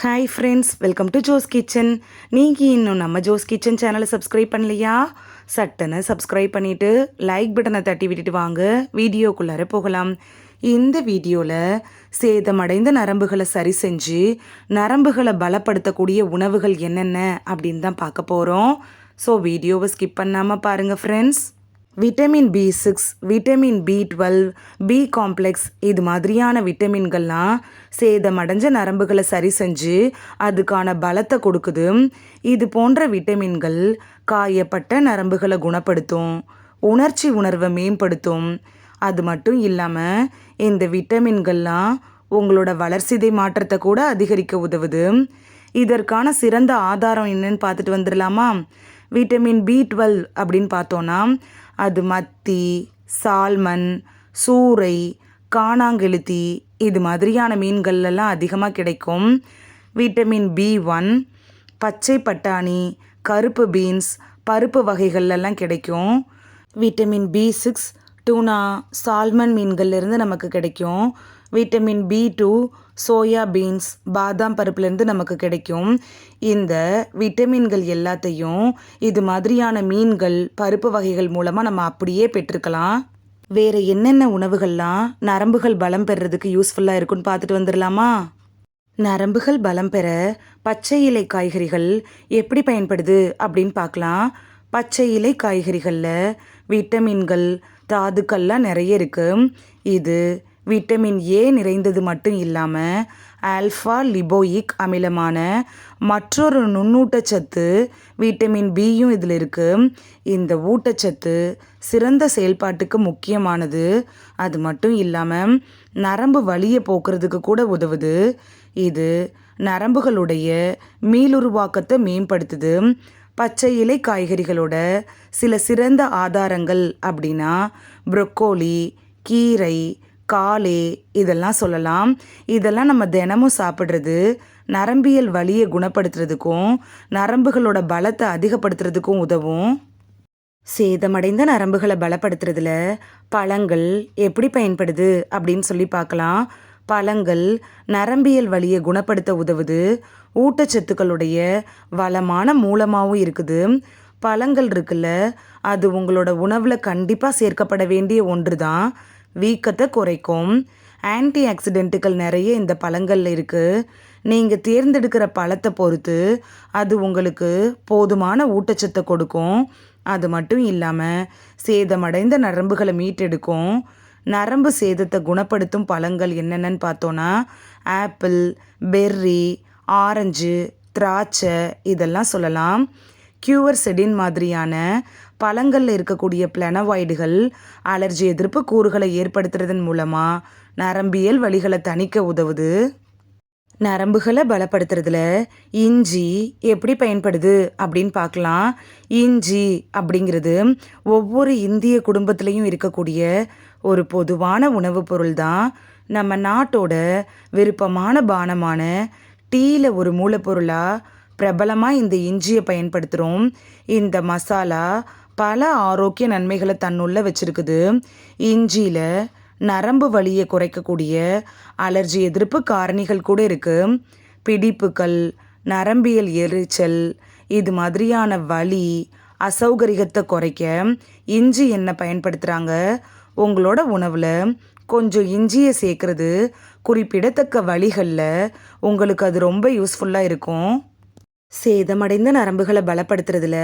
Hi friends welcome to Jo's kitchen நீங்கள் இன்னும் நம்ம ஜோஸ் கிச்சன் சேனலை சப்ஸ்கிரைப் பண்ணலையா? சட்டனை சப்ஸ்கிரைப் பண்ணிவிட்டு லைக் பட்டனை தட்டி விட்டுட்டு வாங்க. வீடியோக்குள்ளார போகலாம். இந்த வீடியோவில் சேதமடைந்த நரம்புகளை சரி செஞ்சு நரம்புகளை பலப்படுத்தக்கூடிய உணவுகள் என்னென்ன அப்படின்னு தான் பார்க்க போகிறோம் ஸோ வீடியோவை ஸ்கிப் பண்ணாமல் பாருங்கள் friends vitamin B six vitamin B twelve B complex இது மாதிரியான விட்டமின்கள்லாம் சேதமடைஞ்ச நரம்புகளை சரி செஞ்சு அதுக்கான பலத்தை கொடுக்குது. இது போன்ற விட்டமின்கள் காயப்பட்ட நரம்புகளை குணப்படுத்தும் உணர்ச்சி உணர்வை மேம்படுத்தும். அது மட்டும் இல்லாமல் இந்த விட்டமின்கள்லாம் உங்களோட வளர்சிதை மாற்றத்தை கூட அதிகரிக்க உதவுது. இதற்கான சிறந்த ஆதாரம் என்னன்னு பார்த்துட்டு வந்துடலாமா? விட்டமின் பி டுவெல் அப்படின்னு பார்த்தோன்னா அது மத்தி சால்மன் சூறை காணாங்கெழுத்தி இது மாதிரியான மீன்கள்லாம் அதிகமாக கிடைக்கும். விட்டமின் பி ஒன் பச்சை பட்டாணி கருப்பு பீன்ஸ் பருப்பு வகைகள்லாம் கிடைக்கும். Vitamin B six tuna salmon மீன்கள்லேருந்து நமக்கு கிடைக்கும். Vitamin B two soya beans பாதாம் பருப்புலேருந்து நமக்கு கிடைக்கும். இந்த விட்டமின்கள் எல்லாத்தையும் இது மாதிரியான மீன்கள் பருப்பு வகைகள் மூலமாக நம்ம அப்படியே பெற்றுக்கலாம். வேறு என்னென்ன உணவுகள்லாம் நரம்புகள் பலம் பெறுறதுக்கு யூஸ்ஃபுல்லாக இருக்குன்னு பார்த்துட்டு வந்துடலாமா? நரம்புகள் பலம் பெற பச்சை இலை காய்கறிகள் எப்படி பயன்படுது அப்படின்னு பார்க்கலாம். பச்சை இலை காய்கறிகளில் விட்டமின்கள் தாதுக்கள்லாம் நிறைய இருக்குது இது விட்டமின் ஏ நிறைந்தது மட்டும் இல்லாமல் ஆல்ஃபா லிபோயிக் அமிலமான மற்றொரு நுண்ணூட்டச்சத்து விட்டமின் பியும் இதில் இருக்குது இந்த ஊட்டச்சத்து சிறந்த செயல்பாட்டுக்கு முக்கியமானது. அது மட்டும் இல்லாமல் நரம்பு வலியை போக்குறதுக்கு கூட உதவுது. இது நரம்புகளுடைய மீளுருவாக்கத்தை மேம்படுத்துது. பச்சை இலை காய்கறிகளோட சில சிறந்த ஆதாரங்கள் அப்படின்னா ப்ரொக்கோலி கீரை காலே இதெல்லாம் சொல்லலாம். இதெல்லாம் நம்ம தினமும் சாப்பிட்றது நரம்பியல் வலியை குணப்படுத்துறதுக்கும் நரம்புகளோட பலத்தை அதிகப்படுத்துறதுக்கும் உதவும். சேதமடைந்த நரம்புகளை பலப்படுத்துறதுல பழங்கள் எப்படி பயன்படுது அப்படின்னு சொல்லி பார்க்கலாம். பழங்கள் நரம்பியல் வழியை குணப்படுத்த உதவுது. ஊட்டச்சத்துக்களுடைய வளமான மூலமாகவும் இருக்குது. பழங்கள் இருக்குல்ல அது உங்களோட உணவில் கண்டிப்பாக சேர்க்கப்பட வேண்டிய ஒன்று தான் வீக்கத்தை குறைக்கும். ஆன்டி ஆக்சிடென்ட்டுகள் நிறைய இந்த பழங்களில் இருக்குது நீங்கள் தேர்ந்தெடுக்கிற பழத்தை பொறுத்து அது உங்களுக்கு போதுமான ஊட்டச்சத்தை கொடுக்கும். அது மட்டும் இல்லாமல் சேதமடைந்த நரம்புகளை மீட்டெடுக்கும். நரம்பு சேதத்தை குணப்படுத்தும் பழங்கள் என்னென்னு பார்த்தோன்னா ஆப்பிள் பெர்ரி ஆரஞ்சு திராட்சை இதெல்லாம் சொல்லலாம். கியூவர் செடின் மாதிரியான பழங்களில் இருக்கக்கூடிய பிளனவாய்டுகள் அலர்ஜி எதிர்ப்பு கூறுகளை ஏற்படுத்துறதன் மூலமாக நரம்பியல் வழிகளை தணிக்க உதவுது. நரம்புகளை பலப்படுத்துறதுல இஞ்சி எப்படி பயன்படுது அப்படின்னு பார்க்கலாம். இஞ்சி அப்படிங்கிறது ஒவ்வொரு இந்திய குடும்பத்துலேயும் இருக்கக்கூடிய ஒரு பொதுவான உணவுப் பொருள் தான் நம்ம நாட்டோட விருப்பமான பானமான டீயில் ஒரு மூலப்பொருளாக பிரபலமாக இந்த இஞ்சியை பயன்படுத்துகிறோம் இந்த மசாலா பல ஆரோக்கிய நன்மைகளை தன்னுள்ள வச்சுருக்குது. இஞ்சியில் நரம்பு வலியை குறைக்கக்கூடிய அலர்ஜி எதிர்ப்பு காரணிகள் கூட இருக்குது பிடிப்புகள் நரம்பியல் எரிச்சல் இது மாதிரியான வலி அசௌகரியத்தை குறைக்க இஞ்சி எண்ணெய் பயன்படுத்துகிறாங்க உங்களோட உணவில் கொஞ்சம் இஞ்சியை சேர்க்குறது குறிப்பிடத்தக்க வழிகளில் உங்களுக்கு அது ரொம்ப யூஸ்ஃபுல்லாக இருக்கும். சேதமடைந்த நரம்புகளை பலப்படுத்துறதுல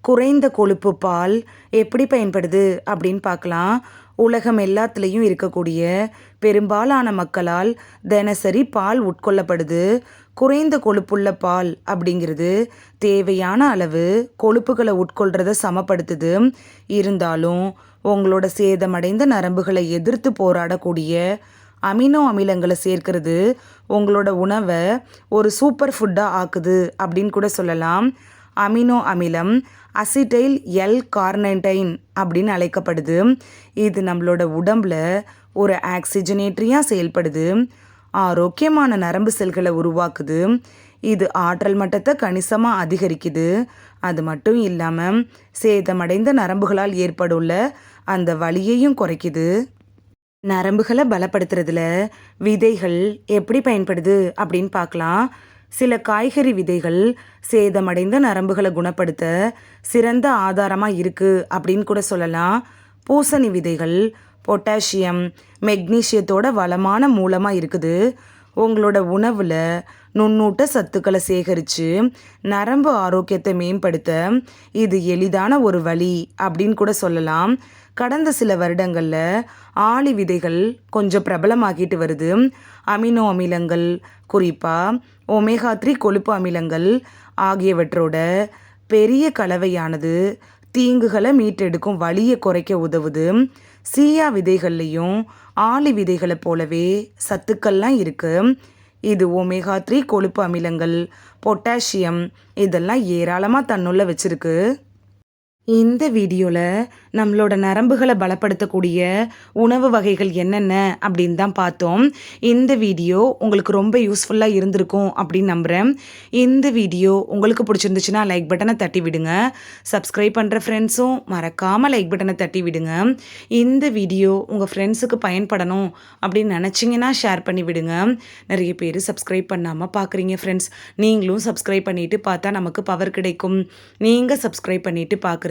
குறைந்த கொழுப்பு பால் எப்படி பயன்படுது அப்படின்னு பார்க்கலாம். உலகம் எல்லாத்துலேயும் இருக்கக்கூடிய பெரும்பாலான மக்களால் தினசரி பால் உட்கொள்ளப்படுது. குறைந்த கொழுப்புள்ள பால் அப்படிங்கிறது தேவையான அளவு கொழுப்புகளை உட்கொள்றத சமப்படுத்துது. இருந்தாலும் உங்களோட சேதமடைந்த நரம்புகளை எதிர்த்து போராடக்கூடிய அமினோ அமிலங்களை சேர்க்கிறது உங்களோட உணவை ஒரு சூப்பர் ஃபுட்டாக ஆக்குது அப்படின்னு கூட சொல்லலாம். அமினோ அமிலம் அசிட்டைல் எல் கார்னடைன் அப்படின்னு அழைக்கப்படுது. இது நம்மளோட உடம்புல ஒரு ஆக்சிஜனேட்ரியாக செயல்படுது. ஆரோக்கியமான நரம்பு செல்களை உருவாக்குது. இது ஆற்றல் மட்டத்தை கணிசமாக அதிகரிக்குது. அது மட்டும் இல்லாமல் சேதமடைந்த நரம்புகளால் ஏற்படுள்ள அந்த வலியையும் குறைக்குது. நரம்புகளை பலப்படுத்துறதுல விதைகள் எப்படி பயன்படுது அப்படின்னு பார்க்கலாம். சில காய்கறி விதைகள் சேதமடைந்த நரம்புகளை குணப்படுத்த சிறந்த ஆதாரமாக இருக்குது அப்படின்னு கூட சொல்லலாம். பூசணி விதைகள் பொட்டாசியம் மெக்னீஷியத்தோட வளமான மூலமாக இருக்குது. உங்களோட உணவில் நுண்ணூட்ட சத்துக்களை சேகரித்து நரம்பு ஆரோக்கியத்தை மேம்படுத்த இது எளிதான ஒரு வழி அப்படின்னு கூட சொல்லலாம். கடந்த சில வருடங்களில் ஆளி விதைகள் கொஞ்சம் பிரபலமாகிட்டு வருது. அமினோ அமிலங்கள் குறிப்பாக ஒமேகா த்ரீ கொழுப்பு அமிலங்கள் ஆகியவற்றோட பெரிய கலவையானது தீங்குகளை மீட்டெடுக்கும் வழியை குறைக்க உதவுது. சீயா விதைகள்லையும் ஆளி விதைகளை போலவே சத்துக்கள்லாம் இருக்குது இது ஒமேகா த்ரீ கொழுப்பு அமிலங்கள் பொட்டாசியம் இதெல்லாம் ஏராளமாக தன்னுள்ள வச்சிருக்கு. இந்த வீடியோவில் நம்மளோட நரம்புகளை பலப்படுத்தக்கூடிய உணவு வகைகள் என்னென்ன அப்படின்னு தான் பார்த்தோம். இந்த வீடியோ உங்களுக்கு ரொம்ப யூஸ்ஃபுல்லாக இருந்திருக்கும் அப்படின்னு நம்புகிறேன் இந்த வீடியோ உங்களுக்கு பிடிச்சிருந்துச்சுன்னா லைக் பட்டனை தட்டி விடுங்க. சப்ஸ்கிரைப் பண்ணுற ஃப்ரெண்ட்ஸும் மறக்காமல் லைக் பட்டனை தட்டி விடுங்க. இந்த வீடியோ உங்கள் ஃப்ரெண்ட்ஸுக்கு பயன்படணும் அப்படின்னு நினச்சிங்கன்னா ஷேர் பண்ணி விடுங்க. நிறைய பேர் சப்ஸ்கிரைப் பண்ணாமல் பார்க்குறீங்க ஃப்ரெண்ட்ஸ் நீங்களும் சப்ஸ்கிரைப் பண்ணிவிட்டு பார்த்தா நமக்கு பவர் கிடைக்கும். நீங்கள் சப்ஸ்கிரைப் பண்ணிவிட்டு பார்க்குறது